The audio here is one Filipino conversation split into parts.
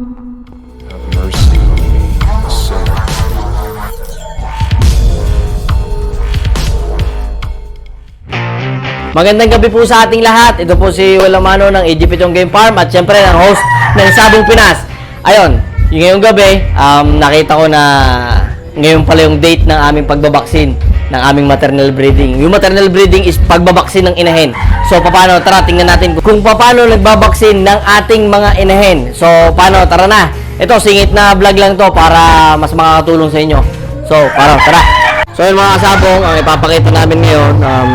Have mercy on me, sinner. Magandang gabi po sa ating lahat. Ito po si Walamano ng Tong Game Farm at syempre ang host ng Sabong Pinas. Ayon, yung ngayong gabi, um, nakita ko na ngayon pala yung date ng aming pagbabaksin ng aming maternal breeding. Yung maternal breeding is pagbabaksin ng inahin. So, paano? Tara, tingnan natin kung paano nagbabaksin ng ating mga inahin. So, paano? Tara na. Ito, singit na vlog lang to para mas makakatulong sa inyo. So, paano? Tara. So yun mga kasabong, ang ipapakita namin ngayon, um,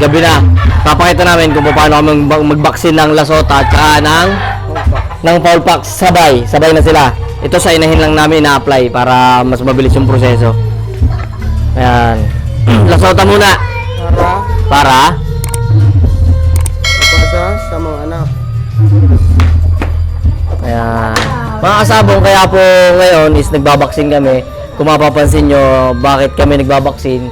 gabi na, papakita namin kung paano kami mag- magbaksin ng lasota at saka ng, ng foul pack sabay, sabay na sila. Ito sa inahin lang namin na-apply para mas mabilis yung proseso. Ayan. Lasota muna. Para Para, mapasa sa mga anak. Ayan. Mga kasabong, kaya po ngayon is nagbabaksin kami. Kung mapapansin nyo, bakit kami nagbabaksin,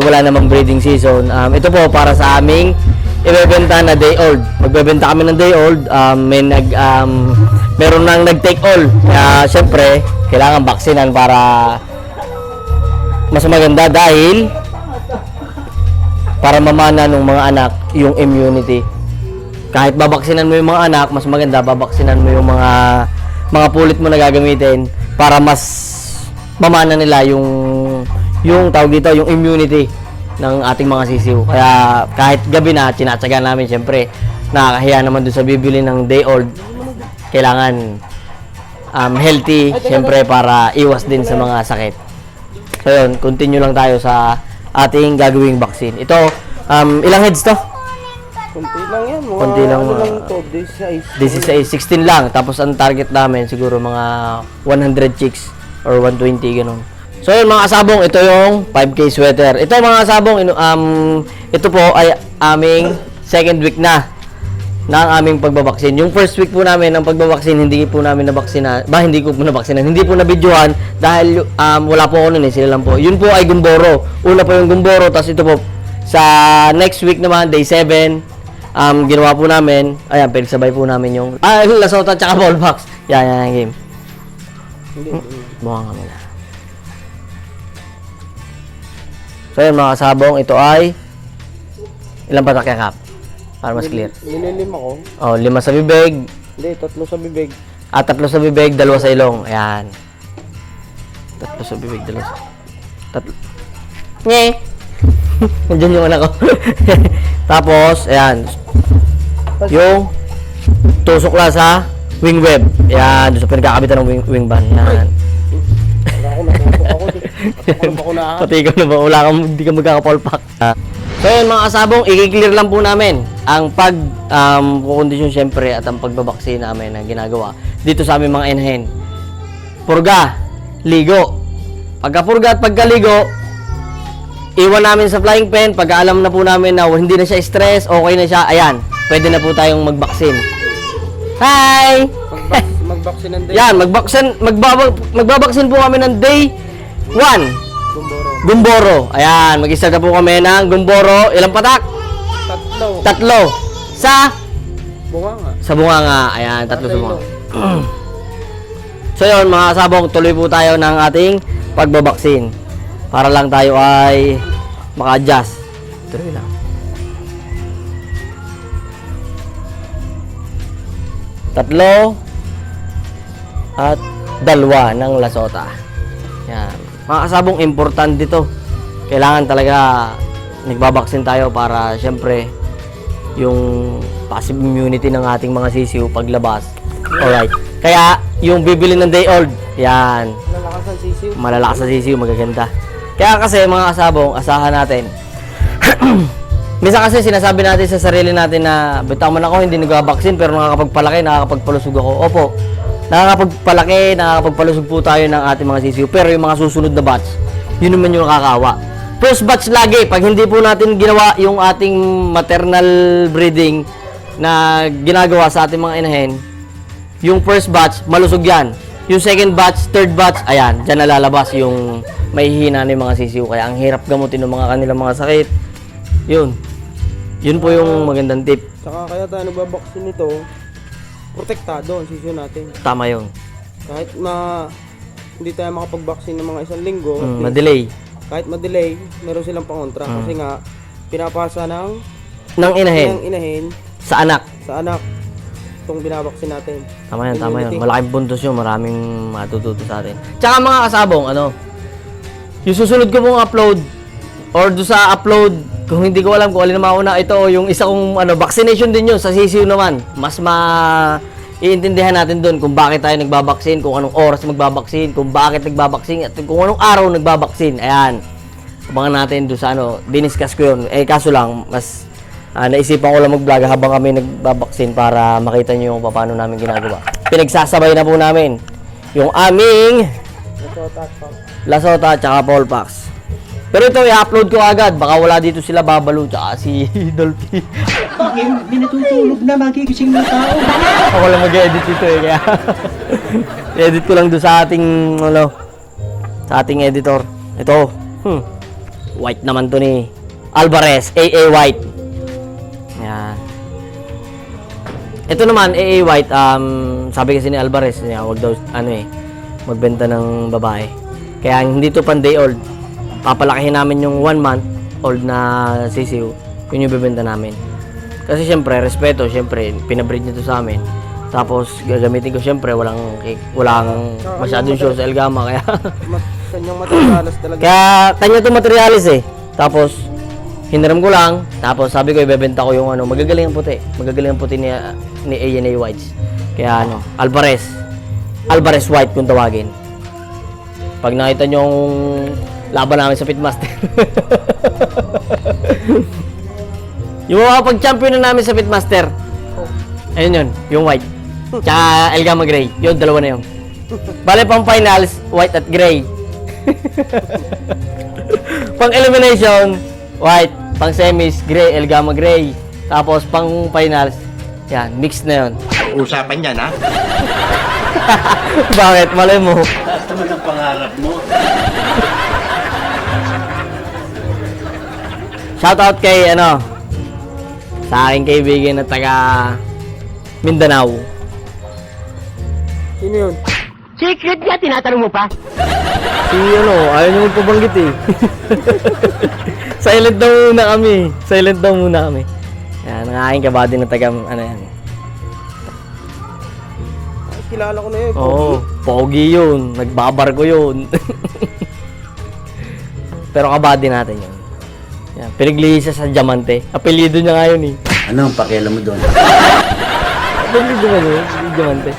wala namang breeding season. Um, ito po para sa aming ibebenta na day old. Magbebenta kami ng day old. Um, may nag, um, meron nang nag-take all. Kaya syempre, kailangan baksinan para mas maganda dahil para mamana ng mga anak yung immunity kahit babaksinan mo yung mga anak, mas maganda babaksinan mo yung mga mga pulit mo na gagamitin para mas mamana nila yung yung tawag dito, yung immunity ng ating mga sisiw. Kaya kahit gabi na, tinatsaga namin syempre, nakakahiya naman dun sa bibili ng day old. Kailangan um, healthy, syempre para iwas din sa mga sakit. So yun, continue lang tayo sa ating gagawing vaccine. Ito, um, ilang heads to? Kunti lang yan. Mga Kunti lang, Ano lang to, this size. This is a 16 lang. Tapos ang target namin siguro mga 100 chicks or 120 ganun. So yun mga kasabong, ito yung 5K sweater. Ito mga kasabong, um, ito po ay aming second week na ng aming pagbabaksin. Yung first week po namin ng pagbabaksin, hindi po namin nabaksina, ba hindi ko po nabaksinan, hindi po nabidyohan dahil um, wala po ako nun eh, sila lang po. Yun po ay gumboro. Una po yung gumboro, tapos ito po sa next week naman, day 7, um, ginawa po namin, ayan, pinagsabay po namin yung, ah, yung lasota tsaka ball box. Yan, yan, yan, game. Hindi, hindi. Buka kami na. So yun mga kasabong, ito ay ilang patak yan, Kap? Para mas clear. Nililim ako. Oh, lima sa bibig, Hindi, tatlo sa bibig. at tatlo sa bibig, dalawa sa ilong. Ayan. Tatlo sa bibig, dalawa sa... Tatlo. Nye! Nandiyan yung anak ko. Tapos, ayan. Yung tusok lang sa wing web. Ayan, doon sa pinagkakabitan ng wing, wing band. Ayan. Wala ako natusok Pati ikaw na ba? Wala kang, hindi ka magkakapolpak. So yun mga kasabong, i-clear lang po namin ang pag um, kukondisyon syempre at ang pagbabaksin namin na ginagawa dito sa aming mga inahin. Purga, ligo. Pagka-purga at pagkaligo, iwan namin sa flying pen. Pagka alam na po namin na hindi na siya stress, okay na siya, ayan, pwede na po tayong magbaksin. Hi! Magbak magbaksin ng day. Yan, magbaksin, magbabak, magbabaksin po kami ng day 1. Gumboro. Gumboro. Ayan, mag-start na po kami ng Gumboro. Ilang patak? Tatlo. Tatlo. Sa? Bunga nga. Sa bunganga. Ayan, tatlo sa bunganga. so yun, mga kasabong, tuloy po tayo ng ating pagbabaksin. Para lang tayo ay maka-adjust. Tuloy lang. Tatlo at dalawa ng lasota. Mga kasabong importante dito. Kailangan talaga nagbabaksin tayo para syempre yung passive immunity ng ating mga sisiw paglabas. Alright. Kaya yung bibili ng day old, yan, Lalakas ang sisiw. malalakas sa sisiw, magaganda. Kaya kasi mga kasabong, asahan natin. Minsan kasi sinasabi natin sa sarili natin na bitaw man ako hindi nagbabaksin pero nakakapagpalaki, nakakapagpalusog ako. Opo, nakakapagpalaki, nakakapagpalusog po tayo ng ating mga sisiw. Pero yung mga susunod na batch, yun naman yung nakakawa. First batch lagi, pag hindi po natin ginawa yung ating maternal breeding na ginagawa sa ating mga inahin, yung first batch, malusog yan. Yung second batch, third batch, ayan, dyan nalalabas yung may hina ng mga sisiw. Kaya ang hirap gamutin ng mga kanilang mga sakit. Yun. Yun po yung magandang tip. Saka kaya tayo nagbabaksin nito, protektado ang sisiw natin. Tama yun. Kahit ma hindi tayo makapag-vaccine ng mga isang linggo, Mm, least, madelay. kahit ma-delay, meron silang pangontra. Mm. Kasi nga, pinapasa ng Nang inahin. ng inahin Sa anak. sa anak itong binabaksin natin. Tama yan, tama yan. Immunity. Malaking puntos yun. Maraming matututo sa atin. Tsaka mga kasabong, ano, yung susunod ko mong upload, or do sa upload, kung hindi ko alam kung alin na mauna, ito, yung isa kong, ano, vaccination din yun, sa sisiw naman. Mas ma iintindihan natin doon kung bakit tayo nagbabaksin, kung anong oras magbabaksin, kung bakit nagbabaksin, at kung anong araw nagbabaksin. Ayan. Abangan natin doon sa ano, diniscuss ko yun. Eh, kaso lang, mas Ah, naisipan ko lang mag-vlog habang kami nagbabaksin para makita nyo yung paano namin ginagawa. Pinagsasabay na po namin yung aming. Lasota at saka Paulpax. Pero ito, i-upload ko agad. Baka wala dito sila Babalo tsaka si Dolphy. Bakit? Natutulog na, magigising na tao. Ako lang mag-edit ito eh. Kaya edit ko lang doon sa ating, ano, sa ating editor. Ito, hmm, white naman to ni Alvarez, AA White. Yan. Ito naman, AA White, um, sabi kasi ni Alvarez, niya, wag daw, ano eh, magbenta ng babae. Kaya hindi to pan day old. Papalakihin namin yung one month old na sisiw. Yun yung bibenta namin. Kasi syempre, respeto, syempre, pinabreed niya to sa amin. Tapos, gagamitin ko syempre, walang, walang masyadong show sa Elgama. Kaya, kanyang materialis talaga. kaya kanya to materialis eh. Tapos, hiniram ko lang. Tapos, sabi ko, ibebenta ko yung ano, magagaling ang puti. Magagaling ang puti ni, ni A&A Whites. Kaya ano, Alvarez. Alvarez White kung tawagin. Pag nakita nyo yung laban namin sa Pitmaster. yung mga pag-champion na namin sa Pitmaster. Ayun yun, yung white. Tsaka Elgama Gray. Yun, dalawa na yun. Bale, pang finals, white at gray. pang elimination, white. Pang semis, gray, Elgama Gray. Tapos pang finals, yan, mixed na yun. Usapan yan, ha? Bakit? Malay mo. Naman ang pangarap mo. Shoutout kay, ano, sa aking kaibigan na taga Mindanao. Sino yun? Secret niya, tinatanong mo pa? Si ano, ayaw niyo magpabanggit eh. Silent daw muna kami. Silent daw muna kami. Yan, ang aking kabady na taga, ano yan. Ay, kilala ko na yun. Oo, pogi yun. Nagbabar ko yun. Pero kabady natin yun. Yan, pinaglihi siya sa Diamante. Apelido niya nga yun eh. Ano ang pakialam mo doon? Apelido nga yun, si Diamante.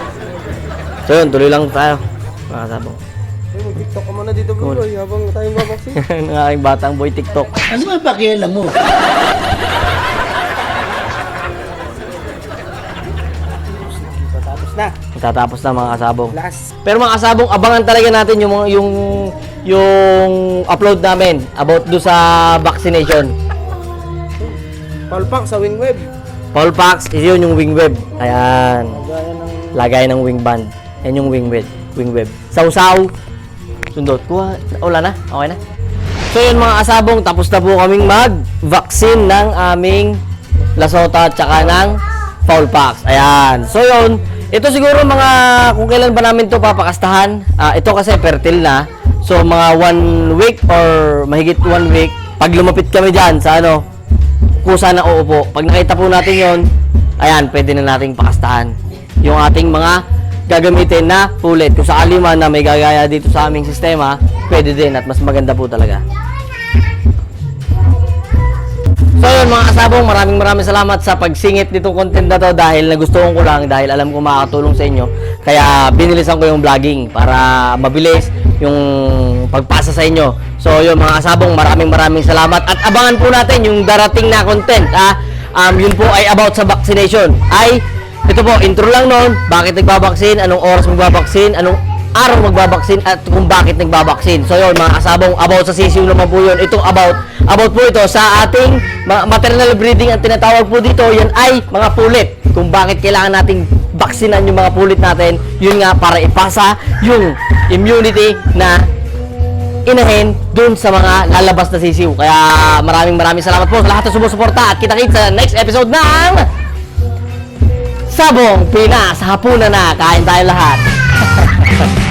So yun, tuloy lang tayo. Mga sabong. Ay, mag-tiktok ka muna dito, bro. Ay, habang tayo babaksin. ng aking batang boy TikTok. Ano ang pakialam mo? Tapos na. Tatapos na mga kasabong. Last. Pero mga kasabong, abangan talaga natin yung mga- yung yung upload namin about do sa vaccination. Palpak sa wing web. Paul Pax, yun yung wing web. Ayan. Ng Lagay ng wing band. Yan yung wing web. Wing web. Sausaw. Sundot. Kuha. Wala na. Okay na. So yun mga kasabong, tapos na po kaming mag-vaccine ng aming Lasota at saka ng Foul Pax. Ayan. So yun, ito siguro mga, kung kailan ba namin to papakastahan, ah, ito kasi fertile na. So mga one week or mahigit one week, pag lumapit kami dyan sa ano, kusa na uupo. Pag nakita po natin yon, ayan, pwede na nating pakastahan yung ating mga gagamitin na pulit. Kung sakali man na may gagaya dito sa aming sistema, pwede din at mas maganda po talaga. So yun mga kasabong, maraming maraming salamat sa pagsingit nitong content na to dahil nagustuhan ko lang dahil alam ko makakatulong sa inyo. Kaya binilisan ko yung vlogging para mabilis yung pagpasa sa inyo. So yun mga kasabong, maraming maraming salamat at abangan po natin yung darating na content. Ah, um, yun po ay about sa vaccination. Ay, ito po, intro lang noon, bakit nagbabaksin, anong oras magbabaksin, anong araw magbabaksin at kung bakit nagbabaksin. So yun mga kasabong, about sa sisiw naman po yun. Ito about, about po ito sa ating ma- maternal breeding ang tinatawag po dito, yan ay mga pulit. Kung bakit kailangan nating baksinan yung mga pulit natin, yun nga para ipasa yung immunity na inahin dun sa mga lalabas na sisiw. Kaya maraming maraming salamat po sa lahat na sumusuporta at kita-kits sa next episode ng Sabong Pinas. Hapunan na. Kain tayo lahat.